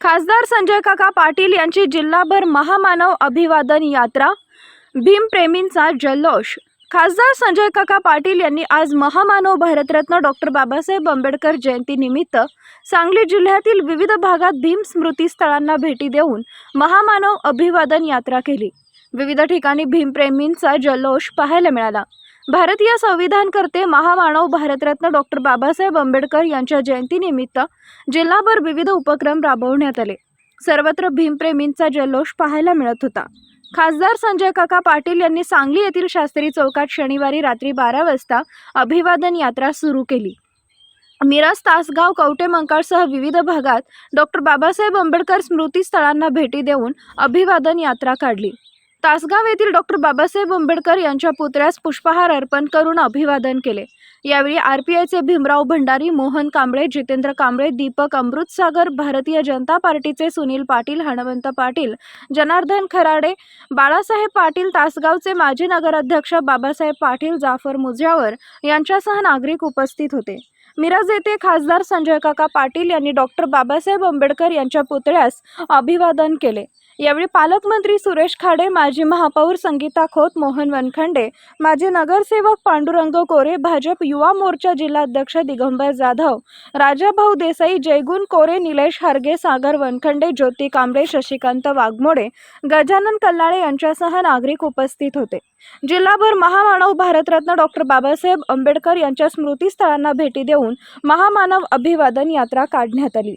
खासदार संजय काका पाटील यांची जिल्हाभर महामानव अभिवादन यात्रा. भीमप्रेमींचा जल्लोष. खासदार संजय काका पाटील यांनी आज महामानव भारतरत्न डॉक्टर बाबासाहेब आंबेडकर जयंतीनिमित्त सांगली जिल्ह्यातील विविध भागात भीम स्मृती स्थळांना भेटी देऊन महामानव अभिवादन यात्रा केली. विविध ठिकाणी भीमप्रेमींचा जल्लोष पाहायला मिळाला. भारतीय संविधानकर्ते महामानव भारतरत्न डॉक्टर बाबासाहेब आंबेडकर यांच्या जयंतीनिमित्त जिल्हाभर विविध उपक्रम राबवण्यात आले. सर्वत्र भीमप्रेमींचा जल्लोष पाहायला मिळत होता. खासदार संजय काका पाटील यांनी सांगली येथील शास्त्री चौकात शनिवारी रात्री बारा वाजता अभिवादन यात्रा सुरू केली. मिरज तासगाव कवटे मंकाळसह विविध भागात डॉक्टर बाबासाहेब आंबेडकर स्मृती स्थळांना भेटी देऊन अभिवादन यात्रा काढली. तासगाव येथील डॉक्टर बाबासाहेब आंबेडकर यांच्या पुतळ्यास पुष्पहार अर्पण करून अभिवादन केले. यावेळी आरपीआयचे भीमराव भंडारी मोहन कांबळे जितेंद्र कांबळे दीपक अमृतसागर भारतीय जनता पार्टीचे सुनील पाटील हणवंत पाटील जनार्दन खराडे बाळासाहेब पाटील तासगावचे माजी नगराध्यक्ष बाबासाहेब पाटील जाफर मुजावर यांच्यासह नागरिक उपस्थित होते. मिरज येथे खासदार संजय काका पाटील यांनी डॉक्टर बाबासाहेब आंबेडकर यांच्या पुतळ्यास अभिवादन केले. यावेळी पालकमंत्री सुरेश खाडे माजी महापौर संगीता खोत मोहन वनखंडे माजी नगरसेवक पांडुरंग कोरे भाजप युवा मोर्चा जिल्हाध्यक्ष दिगंबर जाधव राजाभाऊ देसाई जयगुण कोरे निलेश हरगे सागर वनखंडे ज्योती कांबळे शशिकांत वाघमोडे गजानन कल्लाळे यांच्यासह नागरिक उपस्थित होते. जिल्हाभर महामानव भारतरत्न डॉक्टर बाबासाहेब आंबेडकर यांच्या स्मृतीस्थळांना भेटी देऊन महामानव अभिवादन यात्रा काढण्यात आली.